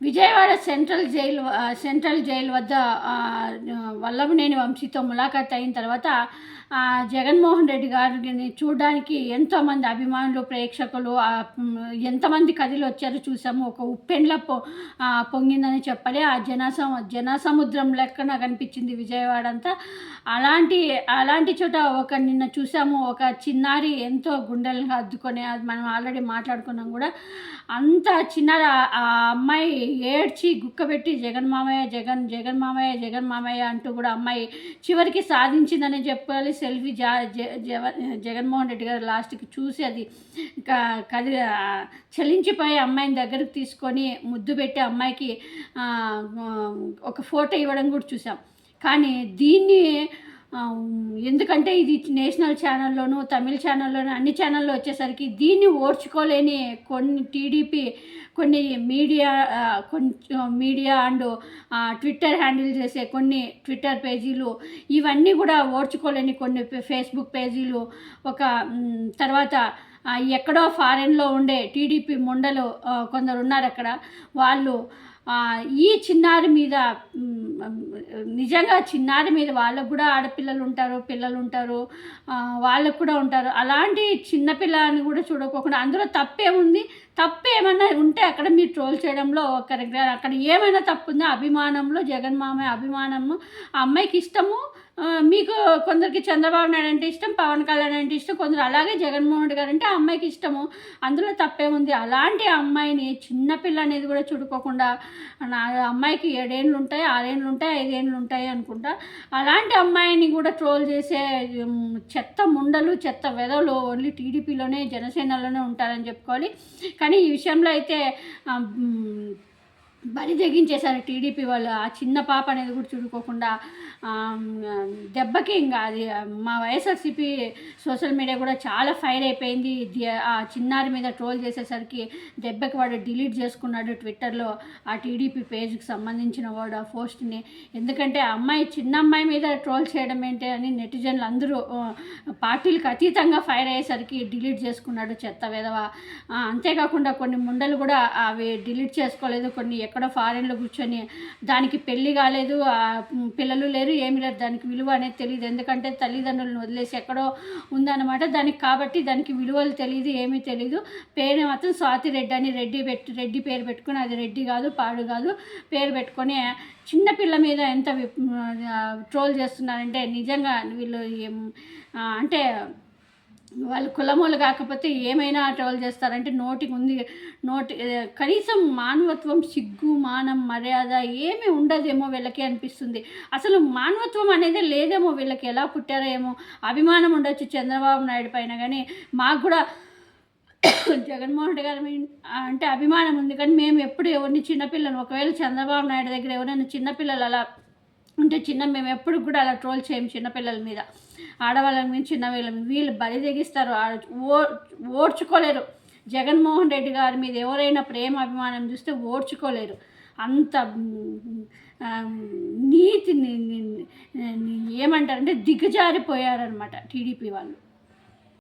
Vijayawada central jail central jail వద్ద వల్లభనేని వంశీతో ములాఖాత్ అయిన తర్వాత జగన్మోహన్ రెడ్డి గారిని చూడడానికి ఎంతోమంది అభిమానులు ప్రేక్షకులు ఎంతమంది కదిలి వచ్చారో చూసాము. ఒక ఉప్పెండ్ల పొ పొంగిందని చెప్పాలి. ఆ జనసమ జనసముద్రం లెక్కన కనిపించింది విజయవాడ అంతా. అలాంటి అలాంటి చోట ఒక నిన్న చూసాము ఒక చిన్నారి ఎంతో గుండెలను అద్దుకొని అది మనం ఆల్రెడీ మాట్లాడుకున్నాం కూడా. అంత చిన్నారి ఆ అమ్మాయి ఏడ్చి గుక్కబెట్టి జగన్ మామయ్య జగన్ జగన్ మామయ్య జగన్ మామయ్య అంటూ కూడా అమ్మాయి చివరికి సాధించిందని చెప్పాలి. సెల్ఫీ జా జగన్మోహన్ రెడ్డి గారు లాస్ట్కి చూసి అది కది చలించిపోయి అమ్మాయిని దగ్గరకు తీసుకొని ముద్దు పెట్టి అమ్మాయికి ఒక ఫోటో ఇవ్వడం కూడా చూసాం. కానీ దీన్ని ఎందుకంటే ఇది నేషనల్ ఛానల్లోను తమిళ ఛానల్లోను అన్ని ఛానల్లో వచ్చేసరికి దీన్ని ఓర్చుకోలేని కొన్ని టీడీపీ కొన్ని మీడియా కొంచెం మీడియా అండ్ ట్విట్టర్ హ్యాండిల్ చేసే కొన్ని ట్విట్టర్ పేజీలు ఇవన్నీ కూడా ఓర్చుకోలేని కొన్ని ఫేస్బుక్ పేజీలు ఒక తర్వాత ఎక్కడో ఫారెన్లో ఉండే టీడీపీ ముండలు కొందరు ఉన్నారు అక్కడ. వాళ్ళు ఈ చిన్నారి మీద నిజంగా చిన్నారి మీద వాళ్ళకు కూడా ఆడపిల్లలు ఉంటారు పిల్లలు ఉంటారు వాళ్ళకు కూడా ఉంటారు. అలాంటి చిన్నపిల్లని కూడా చూడకోకుండా అందులో తప్పేముంది తప్పు ఏమైనా ఉంటే అక్కడ మీరు ట్రోల్ చేయడంలో కరెక్ట్ అక్కడ ఏమైనా తప్పు ఉందో అభిమానంలో జగన్ మామయ్య అభిమానము ఆ అమ్మాయికి ఇష్టము మీకు కొందరికి చంద్రబాబు నాయుడు అంటే ఇష్టం పవన్ కళ్యాణ్ అంటే ఇష్టం కొందరు అలాగే జగన్మోహన్ రెడ్డి గారు అంటే ఆ అమ్మాయికి ఇష్టము. అందులో తప్పేముంది? అలాంటి అమ్మాయిని చిన్నపిల్ల అనేది కూడా చూడుకోకుండా నా అమ్మాయికి ఏడేళ్ళు ఉంటాయి ఆరేళ్ళు ఉంటాయి ఐదేళ్ళు ఉంటాయి అనుకుంటా అలాంటి అమ్మాయిని కూడా ట్రోల్ చేసే చెత్త ముండలు చెత్త వెదలు ఓన్లీ టీడీపీలోనే జనసేనలోనే ఉంటారని చెప్పుకోవాలి. కానీ ఈ విషయంలో అయితే బరి తెగించేశారు టీడీపీ వాళ్ళు. ఆ చిన్న పాప అనేది కూడా చూడుకోకుండా దెబ్బకి ఇంకా అది మా వైఎస్ఆర్సీపీ సోషల్ మీడియా కూడా చాలా ఫైర్ అయిపోయింది. ఆ చిన్నారి మీద ట్రోల్ చేసేసరికి దెబ్బకి వాడు డిలీట్ చేసుకున్నాడు ట్విట్టర్లో. ఆ టీడీపీ పేజ్కి సంబంధించిన వాడు ఆ పోస్ట్ని. ఎందుకంటే ఆ అమ్మాయి చిన్న అమ్మాయి మీద ట్రోల్ చేయడం ఏంటి అని నెటిజన్లు అందరూ పార్టీలకు అతీతంగా ఫైర్ అయ్యేసరికి డిలీట్ చేసుకున్నాడు చెత్త విధవ అంతేకాకుండా కొన్ని ముండలు కూడా అవి డిలీట్ చేసుకోలేదు. కొన్ని ఎక్కడో ఫారెన్లో కూర్చొని దానికి పెళ్ళి కాలేదు పిల్లలు లేరు ఏమి లేరు దానికి విలువ అనేది తెలియదు ఎందుకంటే తల్లిదండ్రులను వదిలేసి ఎక్కడో ఉందన్నమాట. దానికి కాబట్టి దానికి విలువలు తెలియదు ఏమీ తెలియదు పేరు మాత్రం స్వాతి రెడ్డి అని రెడ్డి పెట్టి రెడ్డి పేరు పెట్టుకుని అది రెడ్డి కాదు పాడు కాదు పేరు పెట్టుకొని చిన్న పిల్ల మీద ఎంత ట్రోల్ చేస్తున్నారంటే నిజంగా వీళ్ళు ఏం అంటే వాళ్ళు కులమూలు కాకపోతే ఏమైనా వాళ్ళు చేస్తారంటే నోటికి ఉంది నోటి కనీసం మానవత్వం సిగ్గు మానం మర్యాద ఏమీ ఉండదేమో వీళ్ళకి అనిపిస్తుంది. అసలు మానవత్వం అనేది లేదేమో వీళ్ళకి. ఎలా పుట్టారో ఏమో అభిమానం ఉండొచ్చు చంద్రబాబు నాయుడు పైన కానీ మాకు కూడా జగన్మోహన్ రెడ్డి గారి అంటే అభిమానం ఉంది. కానీ మేము ఎప్పుడు ఎవరిని చిన్నపిల్లలు ఒకవేళ చంద్రబాబు నాయుడు దగ్గర ఎవరైనా చిన్నపిల్లలు అలా ఉంటే చిన్న మేము ఎప్పుడు కూడా అలా ట్రోల్ చేయము చిన్నపిల్లల మీద. ఆడవాళ్ళ మీద చిన్నపిల్లల మీద. వీళ్ళు బలి తెగిస్తారు. ఓ ఓడ్చుకోలేరు జగన్మోహన్ రెడ్డి గారి మీద ఎవరైనా ప్రేమ అభిమానం చూస్తే ఓడ్చుకోలేరు అంత నీతిని నీతి ఏమంటారంటే దిగజారిపోయారనమాట టీడీపీ వాళ్ళు.